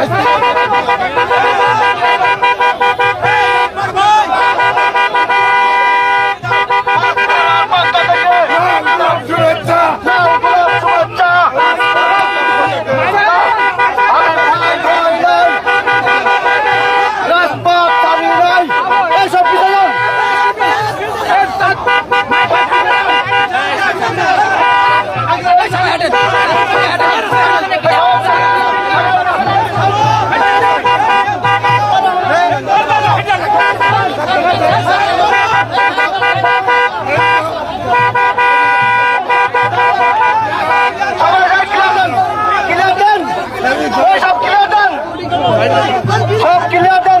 还差一点 সব ক্লিয়ার দেন সব ক্লিয়ার দেন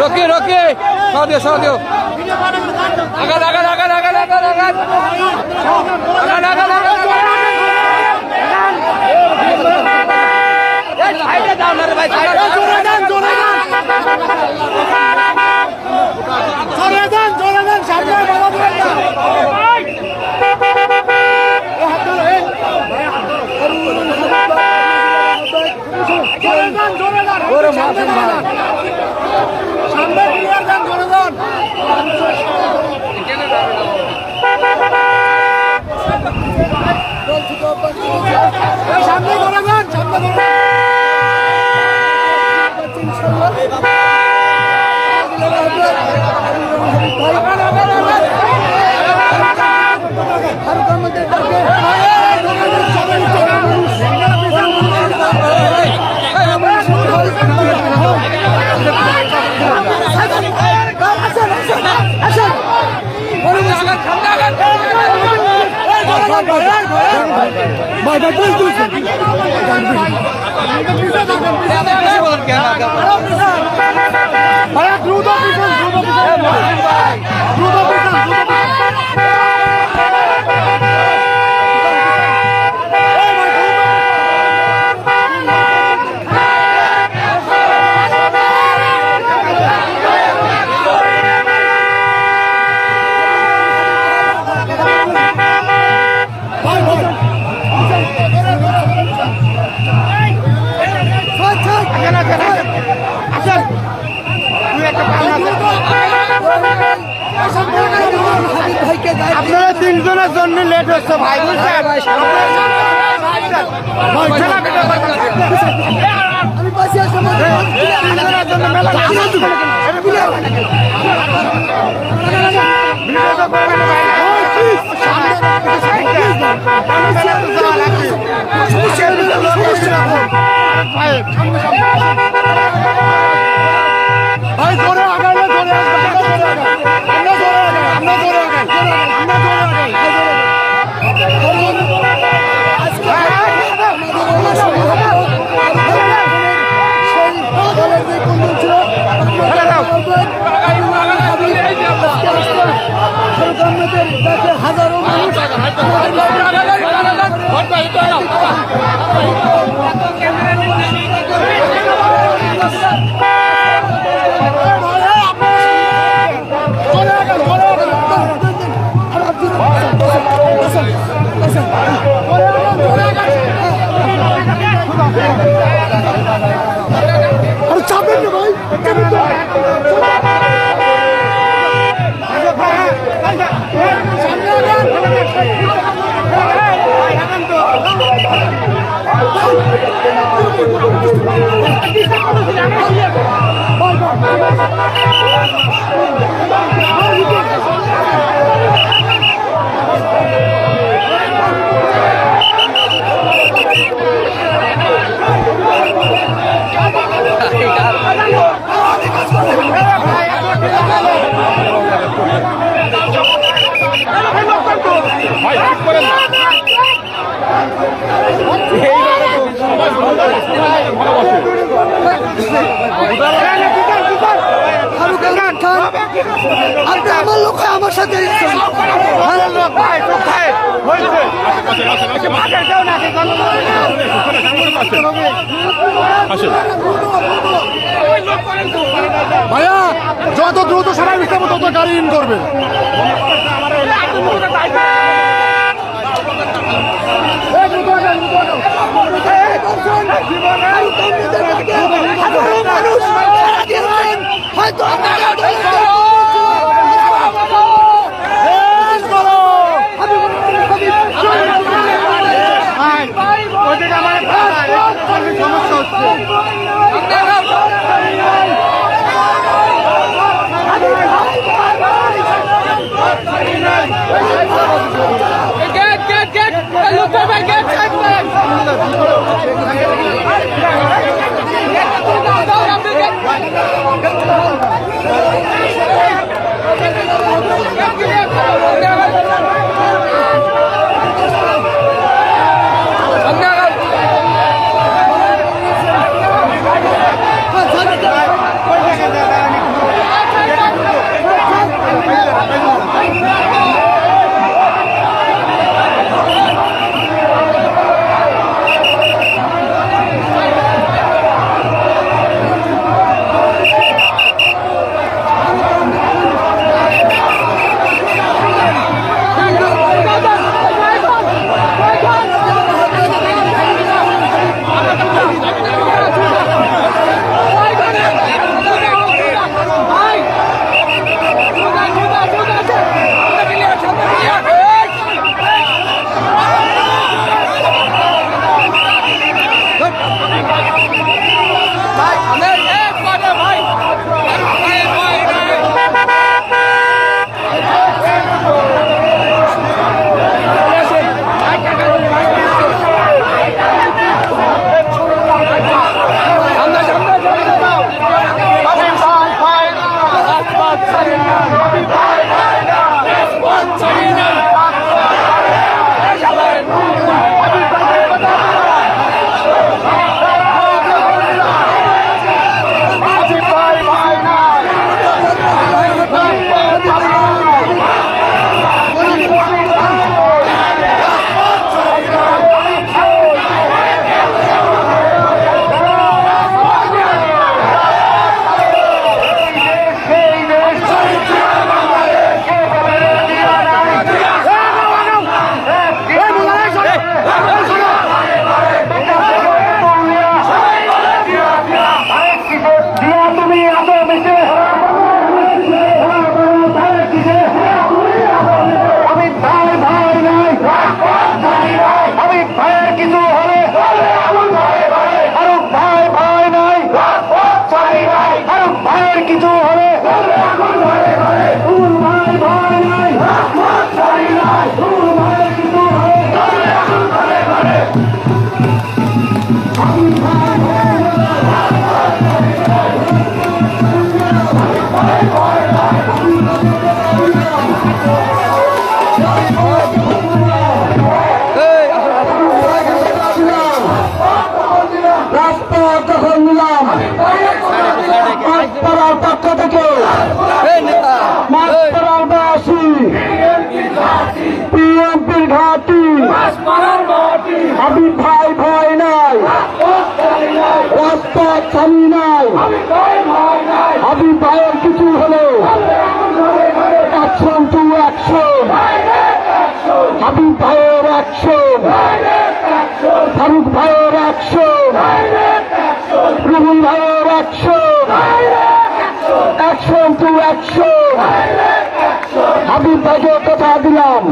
Rocky Rocky. সহ দিও সহ দিও। আগান আগান আগান আগান আগান আগান আগান আগান আগান সাইডে সামনে ধরে যান সামনে ধরে Thank you. ভারত আমাদের ডাকে ভারত দ্রুত ভাই, সামনে। ভাই জোরে আগাইলে জোরে আমরা জোরে আগাই আমরা জোরে আগাই আমরা জোরে আগাই হাজারো মানুষ Yes! ভাইয়া যত দ্রুত সবাই মিশতে হবে তত গাড়ি ইন করবে। হয়তো আমি আমি ভাইয়ের অ্যাকশন ফারুক ভাইয়ের অ্যাকশন রুহুল ভাইয়ের action action to action Habib ভাইকে কথা দিলাম।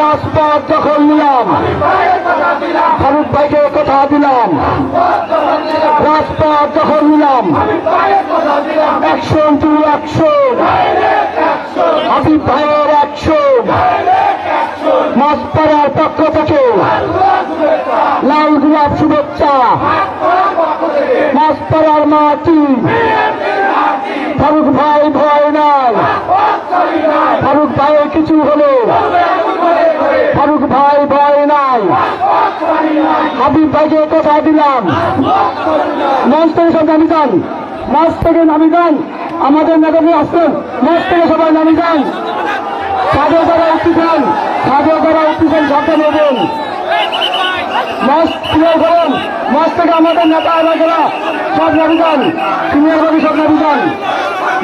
রাজপথ দখল নিলাম। ফারুক ভাইকে কথা দিলাম। রাজপথ দখল নিলাম। Action to action. হাবিব ভাইয়ের অ্যাকশন। মাসপাড়ার পক্ষ থেকে লাল গোলাপ শুভেচ্ছা। মাসপাড়ার মাটি ফারুক ভাই ভয় নাই। ফারুক ভাইয়ের কিছু হলো ফারুক ভাই ভয় নাই হাবিব ভাইকে কথা দিলাম? মঞ্চ থেকে সব নামি যান। মঞ্চ থেকে নামি যান। আমাদের নেতাজি আসছেন মঞ্চ থেকে সবাই নামি যান। সাধু করা উঠতেছেন সাধু করা উঠতেছেন সরকার নেবেন মঞ্চ ক্লিয়ার করুন। মঞ্চ থেকে আমাদের নেতা এলাকারা সব নামে যান। সিনিয়র ভাবে সব নামে যান।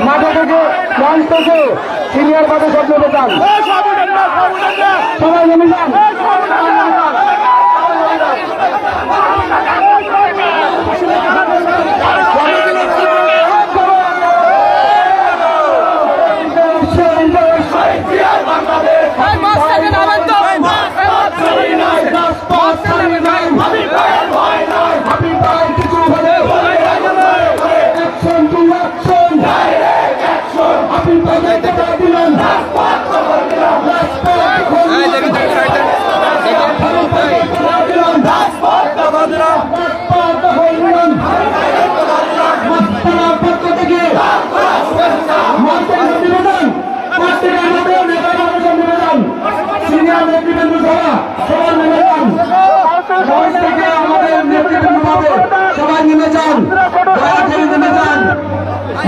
মাঠে থেকে, মঞ্চ থেকে সিনিয়র ভাবে সব নেমে যান। সবাই নেমে যান। Come on, come on.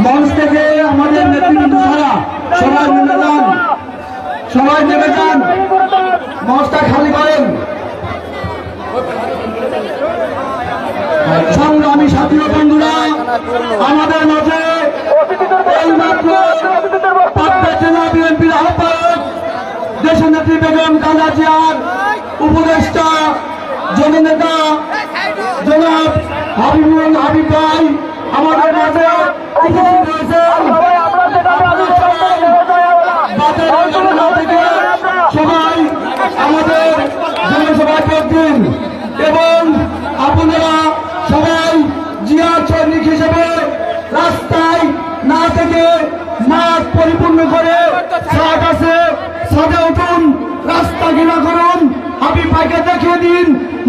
মঞ্চ থেকে আমাদের নেতৃবৃন্দ ছাড়া সবাই নেমে যান। সবাই নেমে যান। মঞ্চটা খালি করেন। সংগ্রামী সাথী বন্ধুরা, আমাদের মাঝে উপদেষ্টা, জননেতা জনাব হাবিবুল হাবিব ভাই আমাদের মাঝে সবাই থেকে সবাই আমাদের জনসভায় যোগ দিন এবং আপনারা সবাই জিয়া সৈনিক হিসেবে রাস্তায় না থেকে মাঠ পরিপূর্ণ করে ছাদ আছে ছাদে উঠুন রাস্তা ঘেরা করুন। হাবিব ভাইকে দেখিয়ে দিন।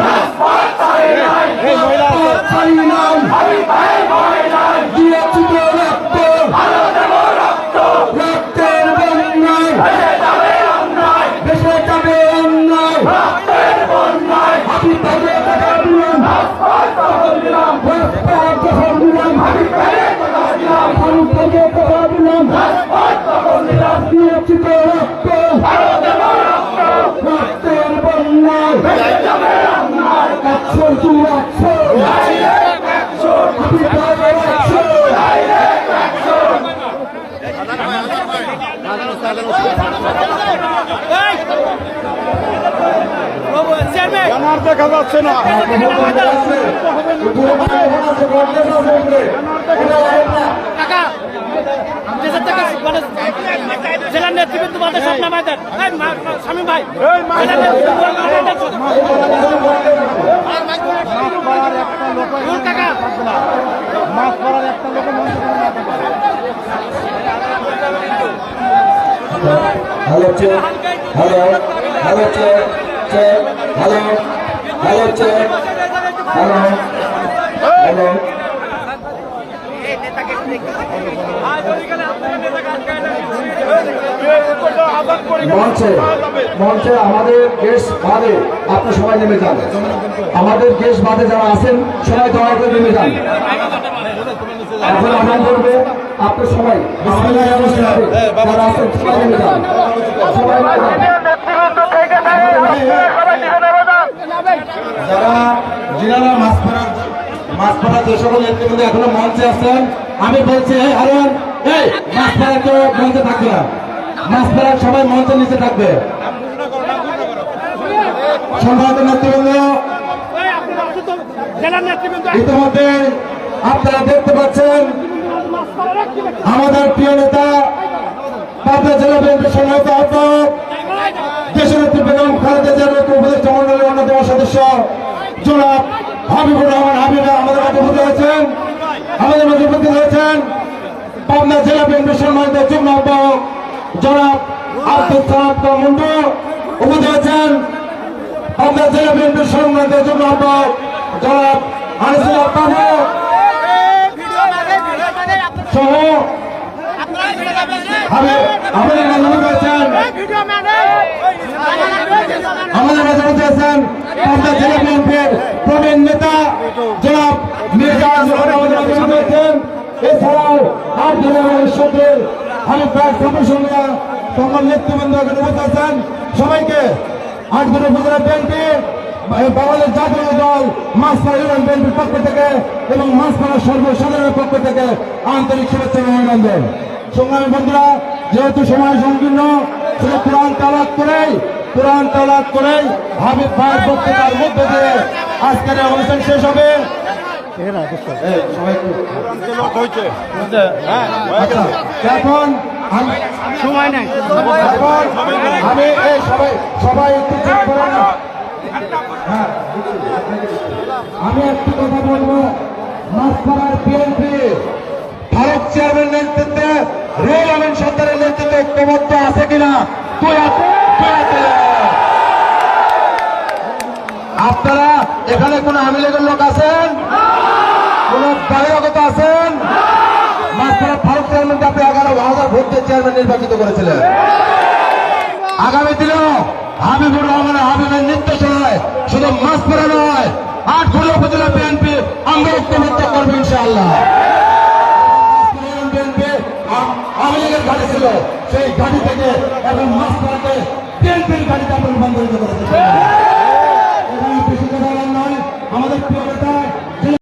আছেন এই মহিলা আছে রক্তের বন্যায় দেশে যাবে অন্যায় হাবিব ভাইয়ের কথা দিলাম রাজপথ কথা দিলাম হাবিব ভাইয়ের কথা দিলাম দিয়েছি তো রক্ত রক্তের বন্যায় একশো দু একশো হাবিব ভাইয়ের একশো আমার দেখা যাচ্ছে না জেলার নেতৃবৃন্দ বাদে সব নামাই দেন স্বামী ভাই মাছ পড়ার একটা লোক। Hello check hello hello check check hello hello check hello hello মঞ্চে মঞ্চে আমাদের গেস্ট বাদে আপনি সবাই নেমে যান। আমাদের গেস্ট বাদে যারা আছেন, সবাই দয়া করে নেমে যান। এখন আদান করবে আপনি সবাই রহিম। যারা জিনারা যে সকল নেতৃবৃন্দ এখনও মঞ্চে আছেন আমি বলছি হারুন এই কেউ মঞ্চে থাকবে না। মাছ পড়ার সবাই মঞ্চের নিচে থাকবে। সম্ভবত নেতৃবৃন্দ। ইতিমধ্যে আপনারা দেখতে পাচ্ছেন আমাদের প্রিয় নেতা, পাবনা জেলা বিএনপি সংগ্রামিত আহ্বায়ক দেশের নেত্রী বেগম খালেদা জিয়ার উপদেষ্টা মন্ডলের অন্যতম সদস্য, জনাব হাবিবুর রহমান হাবিব আমাদের মাঝে উপস্থিত হয়েছেন, আমাদের মাঝে উপস্থিত হয়েছেন পাবনা জেলা বিএনপি সম্মানিত যুগ্ম আহ্বায়ক, জনাব আব্দুল সালাম মুন্ডু উপস্থিত হয়েছেন, পাবনা জেলা বিএনপি সম্মানিত যুগ্ম আহ্বায়ক, জনাব আনিসুল্লাহ বাবু সহ আমি আমাদের আমাদের মাঝে আছেন বিএনপির নেতা জনাব মির্জা হয়েছেন এছাড়াও আট জেলার সদর আমি প্রায় নেতৃবৃন্দ আছেন। সবাইকে আট জেলা উপজেলা বিএনপি বাংলাদেশ জাতীয় দল মাসপাড়া ইউনিয়ন বিএনপির পক্ষ থেকে এবং মাসপাড়া সর্বসাধারণের পক্ষ থেকে আন্তরিক শুভেচ্ছা এবং অভিনন্দন। সংগ্রামী বন্ধুরা যেহেতু সময় সংকীর্ণ শুধু কোরআন তালাক করেই কোরআন তালাক করেই হাবিব ভাইয়ের বক্তৃতার মধ্য দিয়ে আজকের অনুষ্ঠান শেষ হবে। এই, সবাই একটু- আচ্ছা, এখন সময় নাই। এখন আমি এই সবাই সবাই একটু আমি একটু কথা বলব মাসপাড়ার বিএনপি ভারত চেয়ারম্যান নেতৃত্বে রেল আমিন সরকারের নেতৃত্বে ঐক্যবদ্ধ আছে কিনা? তুই আছ- আপনারা এখানে কোন আওয়ামী লীগের লোক আছেন? কোন দলের আছেন? মাসপাড়া ভারত চেয়ারম্যান আপনি এগারো হাজার ভোট চেয়ারম্যান নির্বাচিত করেছিলেন। আগামী দিনেও হাবিবুর রহমানের হাবিবের নির্দেশনায় শুধু মাস্ক পরে নয় আটগুলো উপজেলা বিএনপি, আমরা ঐক্যবদ্ধ করব ইনশাআল্লাহ। আওয়ামী লীগের ঘাটি ছিল, সেই ঘাটি থেকে এবং মাস পরে বিএনপির ঘাটিতে আমরা রূপান্তরিত করেছে আমাদের